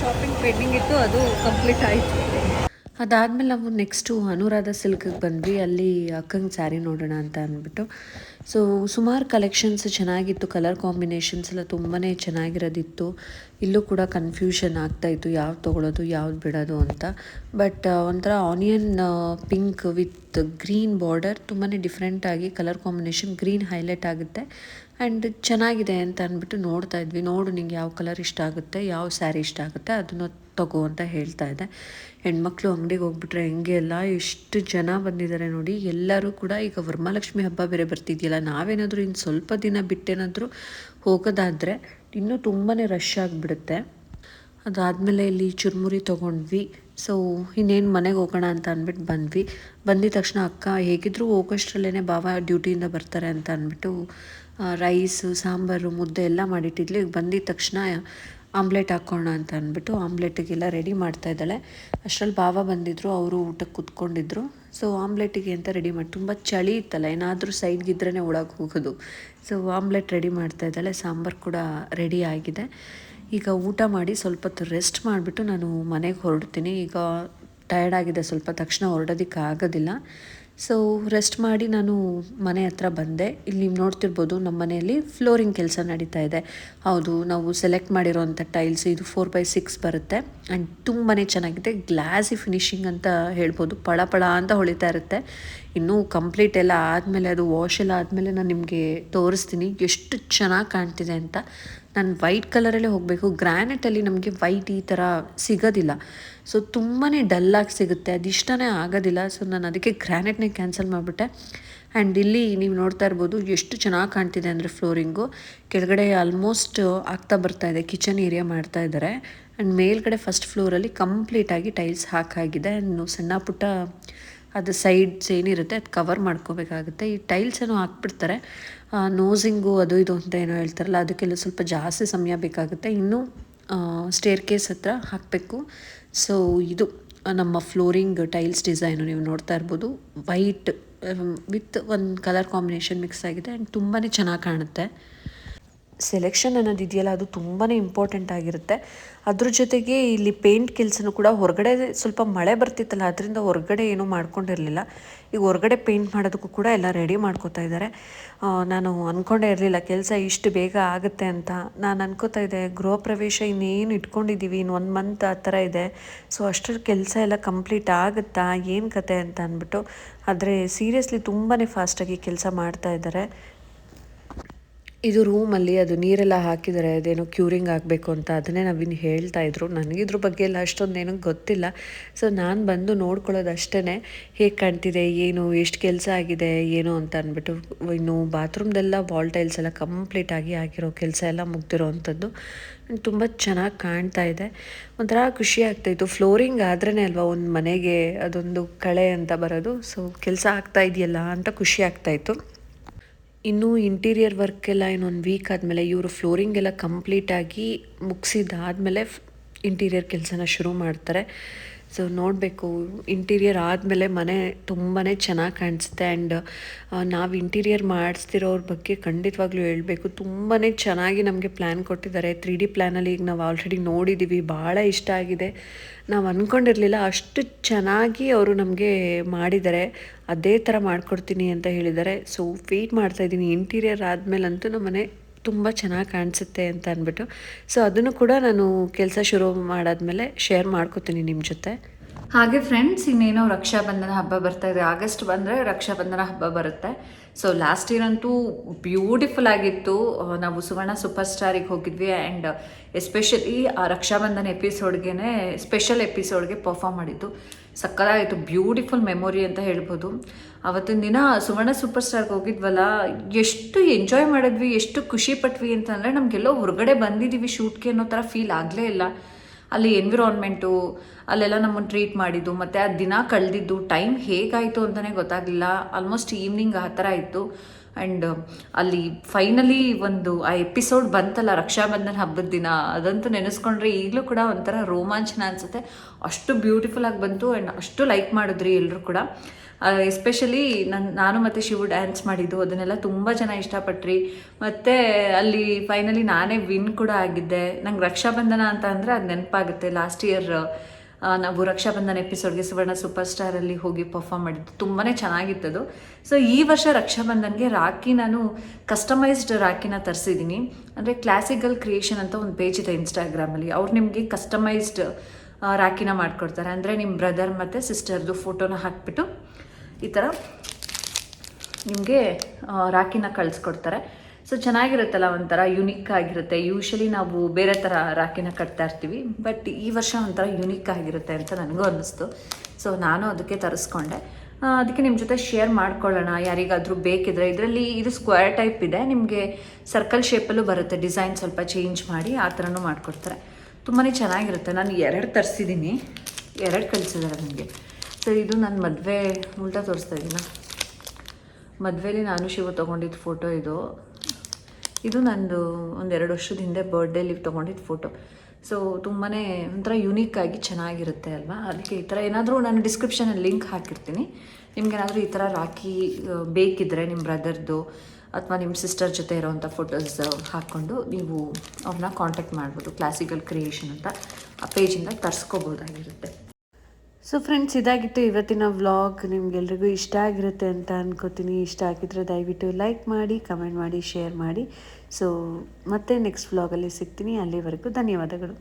ಶಾಪಿಂಗ್ ಪೆಂಡಿಂಗ್ ಇತ್ತು, ಅದು ಕಂಪ್ಲೀಟ್ ಆಯಿತು. ಅದಾದಮೇಲೆ ನಾವು ನೆಕ್ಸ್ಟು ಅನುರಾಧ ಸಿಲ್ಕಿಗೆ ಬಂದ್ವಿ. ಅಲ್ಲಿ ಅಕ್ಕಂಗೆ ಸ್ಯಾರಿ ನೋಡೋಣ ಅಂತ ಅಂದ್ಬಿಟ್ಟು. ಸೊ ಸುಮಾರು ಕಲೆಕ್ಷನ್ಸ್ ಚೆನ್ನಾಗಿತ್ತು. ಕಲರ್ ಕಾಂಬಿನೇಷನ್ಸ್ ಎಲ್ಲ ತುಂಬಾ ಚೆನ್ನಾಗಿರೋದಿತ್ತು. ಇಲ್ಲೂ ಕೂಡ ಕನ್ಫ್ಯೂಷನ್ ಆಗ್ತಾಯಿತ್ತು ಯಾವ್ದು ತೊಗೊಳೋದು, ಯಾವ್ದು ಬಿಡೋದು ಅಂತ. ಬಟ್ ಒಂಥರ onion pink with green border ತುಂಬಾ ಡಿಫ್ರೆಂಟಾಗಿ ಕಲರ್ ಕಾಂಬಿನೇಷನ್ ಗ್ರೀನ್ ಹೈಲೈಟ್ ಆಗುತ್ತೆ. ಆ್ಯಂಡ್ ಚೆನ್ನಾಗಿದೆ ಅಂತ ಅಂದ್ಬಿಟ್ಟು ನೋಡ್ತಾ ಇದ್ವಿ. ನೋಡು ನಿಂಗೆ ಯಾವ ಕಲರ್ ಇಷ್ಟ ಆಗುತ್ತೆ, ಯಾವ ಸ್ಯಾರಿ ಇಷ್ಟ ಆಗುತ್ತೆ, ಅದನ್ನು ತಗೋ ಅಂತ ಹೇಳ್ತಾ ಇದ್ದೆ. ಹೆಣ್ಮಕ್ಳು ಅಂಗಡಿಗೆ ಹೋಗ್ಬಿಟ್ರೆ ಹೆಂಗೆ ಎಲ್ಲ ಎಷ್ಟು ಜನ ಬಂದಿದ್ದಾರೆ ನೋಡಿ, ಎಲ್ಲರೂ ಕೂಡ ಈಗ ವರಮಹಾಲಕ್ಷ್ಮಿ ಹಬ್ಬ ಬೇರೆ ಬರ್ತಿದೆಯಲ್ಲ, ನಾವೇನಾದರೂ ಇನ್ನು ಸ್ವಲ್ಪ ದಿನ ಬಿಟ್ಟೇನಾದರೂ ಹೋಗೋದಾದರೆ ಇನ್ನೂ ತುಂಬಾ ರಶ್ ಆಗಿಬಿಡುತ್ತೆ. ಅದಾದಮೇಲೆ ಇಲ್ಲಿ ಚುರುಮುರಿ ತೊಗೊಂಡ್ವಿ. ಸೊ ಇನ್ನೇನು ಮನೆಗೆ ಹೋಗೋಣ ಅಂತ ಅಂದ್ಬಿಟ್ಟು ಬಂದ್ವಿ. ಬಂದಿದ ತಕ್ಷಣ ಅಕ್ಕ, ಹೇಗಿದ್ರೂ ಹೋಗೋಷ್ಟರಲ್ಲೇ ಬಾವ ಡ್ಯೂಟಿಯಿಂದ ಬರ್ತಾರೆ ಅಂತ ಅಂದ್ಬಿಟ್ಟು ರೈಸು, ಸಾಂಬಾರು, ಮುದ್ದೆ ಎಲ್ಲ ಮಾಡಿಟ್ಟಿದ್ಲು. ಈಗ ಬಂದಿದ ತಕ್ಷಣ ಆಮ್ಲೆಟ್ ಹಾಕೋಣ ಅಂತ ಅಂದ್ಬಿಟ್ಟು ಆಮ್ಲೆಟಿಗೆಲ್ಲ ರೆಡಿ ಮಾಡ್ತಾ ಇದ್ದಾಳೆ. ಅಷ್ಟರಲ್ಲಿ ಬಾವ ಬಂದಿದ್ದರು ಅವರು ಊಟಕ್ಕೆ ಕುತ್ಕೊಂಡಿದ್ರು. ಸೊ ಆಮ್ಲೆಟಿಗೆ ಅಂತ ರೆಡಿ ಮಾಡಿ, ತುಂಬ ಚಳಿ ಇತ್ತಲ್ಲ, ಏನಾದರೂ ಸೈಡ್ಗಿದ್ರೇ ಒಳಗೆ ಹೋಗೋದು. ಸೊ ಆಮ್ಲೆಟ್ ರೆಡಿ ಮಾಡ್ತಾ ಇದ್ದಾಳೆ, ಸಾಂಬಾರು ಕೂಡ ರೆಡಿ ಆಗಿದೆ. ಈಗ ಊಟ ಮಾಡಿ ಸ್ವಲ್ಪ ಹೊತ್ತು ರೆಸ್ಟ್ ಮಾಡಿಬಿಟ್ಟು ನಾನು ಮನೆಗೆ ಹೊರಡ್ತೀನಿ. ಈಗ ಟಯರ್ಡ್ ಆಗಿದೆ, ಸ್ವಲ್ಪ ತಕ್ಷಣ ಹೊರಡೋದಕ್ಕೆ ಆಗೋದಿಲ್ಲ. ಸೊ ರೆಸ್ಟ್ ಮಾಡಿ ನಾನು ಮನೆ ಹತ್ರ ಬಂದೆ. ಇಲ್ಲಿ ನೀವು ನೋಡ್ತಿರ್ಬೋದು ನಮ್ಮ ಮನೆಯಲ್ಲಿ ಫ್ಲೋರಿಂಗ್ ಕೆಲಸ ನಡೀತಾ ಇದೆ. ಹೌದು, ನಾವು ಸೆಲೆಕ್ಟ್ ಮಾಡಿರೋವಂಥ ಟೈಲ್ಸ್ ಇದು ಫೋರ್ ಬೈ ಸಿಕ್ಸ್ ಬರುತ್ತೆ. ಆ್ಯಂಡ್ ತುಂಬಾ ಚೆನ್ನಾಗಿದೆ. ಗ್ಲಾಸಿ ಫಿನಿಶಿಂಗ್ ಅಂತ ಹೇಳ್ಬೋದು. ಪಳ ಪಳ ಅಂತ ಹೊಳಿತಾ ಇರುತ್ತೆ. ಇನ್ನೂ ಕಂಪ್ಲೀಟ್ ಎಲ್ಲ ಆದಮೇಲೆ ಅದು ವಾಶ್ ಎಲ್ಲ ಆದಮೇಲೆ ನಾನು ನಿಮಗೆ ತೋರಿಸ್ತೀನಿ. ಎಷ್ಟು ಚೆನ್ನಾಗಿ ಕಾಣ್ತಿದೆ ಅಂತ. ನಾನು ವೈಟ್ ಕಲರಲ್ಲೇ ಹೋಗಬೇಕು. ಗ್ರ್ಯಾನೆಟಲ್ಲಿ ನಮಗೆ ವೈಟ್ ಈ ಥರ ಸಿಗೋದಿಲ್ಲ. ಸೊ ತುಂಬಾ ಡಲ್ಲಾಗಿ ಸಿಗುತ್ತೆ. ಅದು ಇಷ್ಟನೇ ಆಗೋದಿಲ್ಲ. ಸೊ ನಾನು ಅದಕ್ಕೆ ಗ್ರ್ಯಾನೆಟ್ನೇ ಕ್ಯಾನ್ಸಲ್ ಮಾಡಿಬಿಟ್ಟೆ. ಆ್ಯಂಡ್ ಇಲ್ಲಿ ನೀವು ನೋಡ್ತಾ ಇರ್ಬೋದು ಎಷ್ಟು ಚೆನ್ನಾಗಿ ಕಾಣ್ತಿದೆ ಅಂದರೆ ಫ್ಲೋರಿಂಗು ಕೆಳಗಡೆ ಆಲ್ಮೋಸ್ಟ್ ಆಗ್ತಾ ಬರ್ತಾ ಇದೆ. ಕಿಚನ್ ಏರಿಯಾ ಮಾಡ್ತಾ ಇದ್ದಾರೆ ಆ್ಯಂಡ್ ಮೇಲ್ಗಡೆ ಫಸ್ಟ್ ಫ್ಲೋರಲ್ಲಿ ಕಂಪ್ಲೀಟಾಗಿ ಟೈಲ್ಸ್ ಹಾಕಾಗಿದೆ ಆ್ಯಂಡ್ ಸಣ್ಣ ಪುಟ್ಟ ಅದು ಸೈಡ್ಸ್ ಏನಿರುತ್ತೆ ಅದು ಕವರ್ ಮಾಡ್ಕೋಬೇಕಾಗುತ್ತೆ. ಈ ಟೈಲ್ಸ್ ಏನೋ ಹಾಕ್ಬಿಡ್ತಾರೆ. ನೋಸಿಂಗು ಅದು ಇದು ಅಂತ ಏನೋ ಹೇಳ್ತಾರಲ್ಲ, ಅದಕ್ಕೆಲ್ಲ ಸ್ವಲ್ಪ ಜಾಸ್ತಿ ಸಮಯ ಬೇಕಾಗುತ್ತೆ. ಇನ್ನೂ ಸ್ಟೇರ್ ಕೇಸ್ ಹತ್ರ ಹಾಕಬೇಕು. ಸೊ ಇದು, ನಮ್ಮ ಫ್ಲೋರಿಂಗ್ ಟೈಲ್ಸ್ ಡಿಸೈನು ನೀವು ನೋಡ್ತಾ ಇರ್ಬೋದು. ವೈಟ್ ವಿತ್ ಒಂದು ಕಲರ್ ಕಾಂಬಿನೇಷನ್ ಮಿಕ್ಸ್ ಆಗಿದೆ. ಆ್ಯಂಡ್ ತುಂಬಾ ಚೆನ್ನಾಗಿ ಕಾಣುತ್ತೆ. ಸೆಲೆಕ್ಷನ್ ಅನ್ನೋದು ಇದೆಯಲ್ಲ, ಅದು ತುಂಬಾ ಇಂಪಾರ್ಟೆಂಟ್ ಆಗಿರುತ್ತೆ. ಅದ್ರ ಜೊತೆಗೆ ಇಲ್ಲಿ ಪೇಂಟ್ ಕೆಲಸನು ಕೂಡ ಹೊರಗಡೆ ಸ್ವಲ್ಪ ಮಳೆ ಬರ್ತಿತ್ತಲ್ಲ, ಅದರಿಂದ ಹೊರಗಡೆ ಏನೂ ಮಾಡ್ಕೊಂಡಿರಲಿಲ್ಲ. ಈಗ ಹೊರಗಡೆ ಪೇಂಟ್ ಮಾಡೋದಕ್ಕೂ ಕೂಡ ಎಲ್ಲ ರೆಡಿ ಮಾಡ್ಕೋತಾ ಇದ್ದಾರೆ. ನಾನು ಅಂದ್ಕೊಂಡೇ ಇರಲಿಲ್ಲ, ಕೆಲಸ ಇಷ್ಟು ಬೇಗ ಆಗುತ್ತೆ ಅಂತ. ನಾನು ಅನ್ಕೋತಾ ಇದ್ದೆ, ಗೃಹ ಪ್ರವೇಶ ಇನ್ನೇನು ಇಟ್ಕೊಂಡಿದ್ದೀವಿ ಇನ್ನು ಒಂದು ಮಂತ್ ಆ ಥರ ಇದೆ. ಸೊ ಅಷ್ಟರ ಕೆಲಸ ಎಲ್ಲ ಕಂಪ್ಲೀಟ್ ಆಗುತ್ತಾ, ಏನು ಕತೆ ಅಂತ ಅಂದ್ಬಿಟ್ಟು, ಆದರೆ ಸೀರಿಯಸ್ಲಿ ತುಂಬಾ ಫಾಸ್ಟಾಗಿ ಕೆಲಸ ಮಾಡ್ತಾ ಇದ್ದಾರೆ. ಇದು ರೂಮಲ್ಲಿ ಅದು ನೀರೆಲ್ಲ ಹಾಕಿದರೆ ಅದೇನೋ ಕ್ಯೂರಿಂಗ್ ಆಗಬೇಕು ಅಂತ ಅದನ್ನೇ ನಾವಿನ್ನು ಹೇಳ್ತಾ ಇದ್ರು. ನನಗೆ ಇದ್ರ ಬಗ್ಗೆ ಎಲ್ಲ ಅಷ್ಟೊಂದೇನು ಗೊತ್ತಿಲ್ಲ. ಸೊ ನಾನು ಬಂದು ನೋಡ್ಕೊಳ್ಳೋದಷ್ಟೇ ಹೇಗೆ ಕಾಣ್ತಿದೆ, ಏನು, ಎಷ್ಟು ಕೆಲಸ ಆಗಿದೆ, ಏನು ಅಂತ ಅಂದ್ಬಿಟ್ಟು, ಇನ್ನು ಬಾತ್ರೂಮ್ದೆಲ್ಲ ವಾಲ್ ಟೈಲ್ಸ್ ಎಲ್ಲ ಕಂಪ್ಲೀಟಾಗಿ ಆಗಿರೋ ಕೆಲಸ ಎಲ್ಲ ಮುಗ್ದಿರೋ ಅಂಥದ್ದು ತುಂಬ ಚೆನ್ನಾಗಿ ಕಾಣ್ತಾ ಇದೆ. ಒಂಥರ ಖುಷಿ ಆಗ್ತಾಯಿತ್ತು ಫ್ಲೋರಿಂಗ್ ಆದ್ರೇ ಅಲ್ವಾ ಒಂದು ಮನೆಗೆ ಅದೊಂದು ಕಳೆ ಅಂತ ಬರೋದು. ಸೊ ಕೆಲಸ ಆಗ್ತಾ ಇದೆಯಲ್ಲ ಅಂತ ಖುಷಿ ಆಗ್ತಾಯಿತ್ತು ಇನ್ನು ಇಂಟೀರಿಯರ್ ವರ್ಕ್ ಎಲ್ಲ ಇನ್ನೊಂದು ವೀಕ್ ಆದಮೇಲೆ ಇವರು ಫ್ಲೋರಿಂಗ್ ಎಲ್ಲ ಕಂಪ್ಲೀಟಾಗಿ ಮುಗಿಸಿದಾದಮೇಲೆ ಇಂಟೀರಿಯರ್ ಕೆಲಸನ ಶುರು ಮಾಡ್ತಾರೆ. ಸೊ ನೋಡಬೇಕು ಇಂಟೀರಿಯರ್ ಆದಮೇಲೆ ಮನೆ ತುಂಬಾ ಚೆನ್ನಾಗಿ ಕಾಣಿಸುತ್ತೆ ಆ್ಯಂಡ್ ನಾವು ಇಂಟೀರಿಯರ್ ಮಾಡಿಸ್ತಿರೋರ ಬಗ್ಗೆ ಖಂಡಿತವಾಗ್ಲೂ ಹೇಳಬೇಕು. ತುಂಬಾ ಚೆನ್ನಾಗಿ ನಮಗೆ ಪ್ಲ್ಯಾನ್ ಕೊಟ್ಟಿದ್ದಾರೆ. ತ್ರೀ ಡಿ ಪ್ಲ್ಯಾನಲ್ಲಿ ಈಗ ನಾವು ಆಲ್ರೆಡಿ ನೋಡಿದ್ದೀವಿ ಭಾಳ ಇಷ್ಟ ಆಗಿದೆ. ನಾವು ಅಂದ್ಕೊಂಡಿರಲಿಲ್ಲ ಅಷ್ಟು ಚೆನ್ನಾಗಿ ಅವರು ನಮಗೆ ಮಾಡಿದ್ದಾರೆ ಅದೇ ಥರ ಮಾಡಿಕೊಡ್ತೀನಿ ಅಂತ ಹೇಳಿದ್ದಾರೆ. ಸೊ ವೆಯ್ಟ್ ಮಾಡ್ತಾಯಿದ್ದೀನಿ ಇಂಟೀರಿಯರ್ ಆದಮೇಲಂತೂ ನಮ್ಮ ಮನೆ ತುಂಬ ಚೆನ್ನಾಗಿ ಕಾಣಿಸುತ್ತೆ ಅಂತ ಅಂದ್ಬಿಟ್ಟು. ಸೊ ಅದನ್ನು ಕೂಡ ನಾನು ಕೆಲಸ ಶುರು ಮಾಡಾದಮೇಲೆ ಶೇರ್ ಮಾಡ್ಕೋತೀನಿ ನಿಮ್ಮ ಜೊತೆ. ಹಾಗೆ ಫ್ರೆಂಡ್ಸ್ ಇನ್ನೇನೋ ರಕ್ಷಾಬಂಧನ ಹಬ್ಬ ಬರ್ತಾ ಇದೆ. ಆಗಸ್ಟ್ ಬಂದರೆ ರಕ್ಷಾಬಂಧನ ಹಬ್ಬ ಬರುತ್ತೆ. ಸೊ ಲಾಸ್ಟ್ ಇಯರ್ ಅಂತೂ ಬ್ಯೂಟಿಫುಲ್ ಆಗಿತ್ತು. ನಾವು ಸುವರ್ಣ ಸೂಪರ್ ಸ್ಟಾರಿಗೆ ಹೋಗಿದ್ವಿ ಆ್ಯಂಡ್ ಎಸ್ಪೆಷಲಿ ಆ ರಕ್ಷಾಬಂಧನ ಎಪಿಸೋಡ್ಗೆ ಸ್ಪೆಷಲ್ ಎಪಿಸೋಡ್ಗೆ ಪರ್ಫಾರ್ಮ್ ಮಾಡಿದ್ದು. ಸಕ್ಕತ್ತಾಗಿತ್ತು ಬ್ಯೂಟಿಫುಲ್ ಮೆಮೊರಿ ಅಂತ ಹೇಳ್ಬೋದು. ಅವತ್ತಿನ ದಿನ ಸುವರ್ಣ ಸೂಪರ್ ಸ್ಟಾರ್ಗೆ ಹೋಗಿದ್ವಲ್ಲ, ಎಷ್ಟು ಎಂಜಾಯ್ ಮಾಡಿದ್ವಿ, ಎಷ್ಟು ಖುಷಿ ಪಟ್ವಿ ಅಂತಂದರೆ ನಮಗೆಲ್ಲೋ ಹೊರಗಡೆ ಬಂದಿದ್ದೀವಿ ಶೂಟ್ಗೆ ಅನ್ನೋ ಥರ ಫೀಲ್ ಆಗಲೇ ಇಲ್ಲ. ಅಲ್ಲಿ ಎನ್ವಿರಾನ್ಮೆಂಟು ಅಲ್ಲೆಲ್ಲ ನಮ್ಮನ್ನು ಟ್ರೀಟ್ ಮಾಡಿದ್ದು, ಮತ್ತು ಆ ದಿನ ಕಳೆದಿದ್ದು ಟೈಮ್ ಹೇಗಾಯಿತು ಅಂತಲೇ ಗೊತ್ತಾಗಲಿಲ್ಲ. ಆಲ್ಮೋಸ್ಟ್ ಈವ್ನಿಂಗ್ ಆ ಥರ ಇತ್ತು. ಆ್ಯಂಡ್ ಅಲ್ಲಿ ಫೈನಲಿ ಒಂದು ಆ ಎಪಿಸೋಡ್ ಬಂತಲ್ಲ ರಕ್ಷಾಬಂಧನ ಹಬ್ಬದ ದಿನ, ಅದಂತೂ ನೆನೆಸ್ಕೊಂಡ್ರೆ ಈಗಲೂ ಕೂಡ ಒಂಥರ ರೋಮಾಂಚನ ಅನಿಸುತ್ತೆ. ಅಷ್ಟು ಬ್ಯೂಟಿಫುಲ್ ಆಗಿ ಬಂತು ಆ್ಯಂಡ್ ಅಷ್ಟು ಲೈಕ್ ಮಾಡಿದ್ರಿ ಎಲ್ಲರೂ ಕೂಡ. ಎಸ್ಪೆಷಲಿ ನನ್ನ ನಾನು ಮತ್ತು ಶಿವು ಡ್ಯಾನ್ಸ್ ಮಾಡಿದ್ದು, ಅದನ್ನೆಲ್ಲ ತುಂಬ ಜನ ಇಷ್ಟಪಟ್ರಿ. ಮತ್ತು ಅಲ್ಲಿ ಫೈನಲಿ ನಾನೇ ವಿನ್ ಕೂಡ ಆಗಿದ್ದೆ. ನಂಗೆ ರಕ್ಷಾಬಂಧನ ಅಂತ ಅಂದರೆ ಅದು ನೆನಪಾಗುತ್ತೆ. ಲಾಸ್ಟ್ ಇಯರ್ ನಾವು ರಕ್ಷಾಬಂಧನ ಎಪಿಸೋಡ್ಗೆ ಸುವರ್ಣ ಸೂಪರ್ ಸ್ಟಾರಲ್ಲಿ ಹೋಗಿ ಪರ್ಫಾರ್ಮ್ ಮಾಡಿದ್ದು. ತುಂಬಾ ಚೆನ್ನಾಗಿತ್ತದು ಸೊ ಈ ವರ್ಷ ರಕ್ಷಾಬಂಧನ್ಗೆ ರಾಖಿ ನಾನು ಕಸ್ಟಮೈಸ್ಡ್ ರಾಖಿನ ತರಿಸಿದ್ದೀನಿ ಅಂದರೆ ಕ್ಲಾಸಿಕಲ್ ಕ್ರಿಯೇಷನ್ ಅಂತ ಒಂದು ಪೇಜ್ ಇದೆ ಇನ್ಸ್ಟಾಗ್ರಾಮಲ್ಲಿ ಅವ್ರು ನಿಮಗೆ ಕಸ್ಟಮೈಸ್ಡ್ ರಾಖಿನ ಮಾಡಿಕೊಡ್ತಾರೆ. ಅಂದರೆ ನಿಮ್ಮ ಬ್ರದರ್ ಮತ್ತು ಸಿಸ್ಟರ್ದು ಫೋಟೋನ ಹಾಕ್ಬಿಟ್ಟು ಈ ಥರ ನಿಮಗೆ ರಾಖಿನ ಕಳಿಸ್ಕೊಡ್ತಾರೆ. ಸೊ ಚೆನ್ನಾಗಿರುತ್ತಲ್ಲ ಒಂಥರ ಯುನೀಕ್ ಆಗಿರುತ್ತೆ. ಯೂಶಲಿ ನಾವು ಬೇರೆ ಥರ ರಾಖಿನ ಕಟ್ತಾ ಇರ್ತೀವಿ ಬಟ್ ಈ ವರ್ಷ ಒಂಥರ ಯುನೀಕ್ ಆಗಿರುತ್ತೆ ಅಂತ ನನಗೂ ಅನ್ನಿಸ್ತು. ಸೊ ನಾನು ಅದಕ್ಕೆ ತರಿಸ್ಕೊಂಡೆ. ಅದಕ್ಕೆ ನಿಮ್ಮ ಜೊತೆ ಶೇರ್ ಮಾಡ್ಕೊಳ್ಳೋಣ. ಯಾರಿಗಾದರೂ ಬೇಕಿದ್ರೆ. ಇದರಲ್ಲಿ ಇದು ಸ್ಕ್ವೇರ್ ಟೈಪ್ ಇದೆ. ನಿಮಗೆ ಸರ್ಕಲ್ ಶೇಪಲ್ಲೂ ಬರುತ್ತೆ. ಡಿಸೈನ್ ಸ್ವಲ್ಪ ಚೇಂಜ್ ಮಾಡಿ ಆ ಥರನೂ ಮಾಡಿಕೊಡ್ತಾರೆ. ತುಂಬಾ ಚೆನ್ನಾಗಿರುತ್ತೆ. ನಾನು ಎರಡು ತರಿಸಿದ್ದೀನಿ ಎರಡು ಕಳಿಸಿದ್ದಾರೆ ನನಗೆ ಸೊ ಇದು ನನ್ನ ಮದುವೆ ಉಲ್ಟಾ ತೋರಿಸ್ತಾ ಇದ್ದೀನ ಮದುವೆಲಿ ನಾನು ಶಿವ ತೊಗೊಂಡಿದ್ದು ಫೋಟೋ ಇದು. ಇದು ನಂದು ಒಂದೆರಡು ವರ್ಷದ ಹಿಂದೆ ಬರ್ಡೇ ಲೀವ್ ತೊಗೊಂಡಿದ್ದು ಫೋಟೋ ಸೊ ತುಂಬಾ ಒಂಥರ ಯುನೀಕ್ ಆಗಿ ಚೆನ್ನಾಗಿರುತ್ತೆ ಅಲ್ವಾ? ಅದಕ್ಕೆ ಈ ಥರ ಏನಾದರೂ ನಾನು ಡಿಸ್ಕ್ರಿಪ್ಷನಲ್ಲಿ ಲಿಂಕ್ ಹಾಕಿರ್ತೀನಿ. ನಿಮ್ಗೇನಾದರೂ ಈ ಥರ ರಾಖಿ ಬೇಕಿದ್ದರೆ ನಿಮ್ಮ ಬ್ರದರ್ದು ಅಥವಾ ನಿಮ್ಮ ಸಿಸ್ಟರ್ ಜೊತೆ ಇರೋವಂಥ ಫೋಟೋಸ್ ಹಾಕ್ಕೊಂಡು ನೀವು ಅವ್ರನ್ನ ಕಾಂಟ್ಯಾಕ್ಟ್ ಮಾಡ್ಬೋದು. ಕ್ಲಾಸಿಕಲ್ ಕ್ರಿಯೇಷನ್ ಅಂತ ಆ ಪೇಜಿಂದ ತರಿಸ್ಕೋಬೋದಾಗಿರುತ್ತೆ. ಸೊ ಫ್ರೆಂಡ್ಸ್ ಇದಾಗಿತ್ತು ಇವತ್ತಿನ ವ್ಲಾಗ್ ನಿಮ್ಗೆಲ್ರಿಗೂ ಇಷ್ಟ ಆಗಿರುತ್ತೆ ಅಂತ ಅನ್ಕೋತೀನಿ. ಇಷ್ಟ ಆಗಿದ್ರೆ ದಯವಿಟ್ಟು ಲೈಕ್ ಮಾಡಿ ಕಮೆಂಟ್ ಮಾಡಿ ಶೇರ್ ಮಾಡಿ. ಸೊ ಮತ್ತೆ ನೆಕ್ಸ್ಟ್ ವ್ಲಾಗಲ್ಲಿ ಸಿಗ್ತೀನಿ. ಅಲ್ಲಿವರೆಗೂ ಧನ್ಯವಾದಗಳು.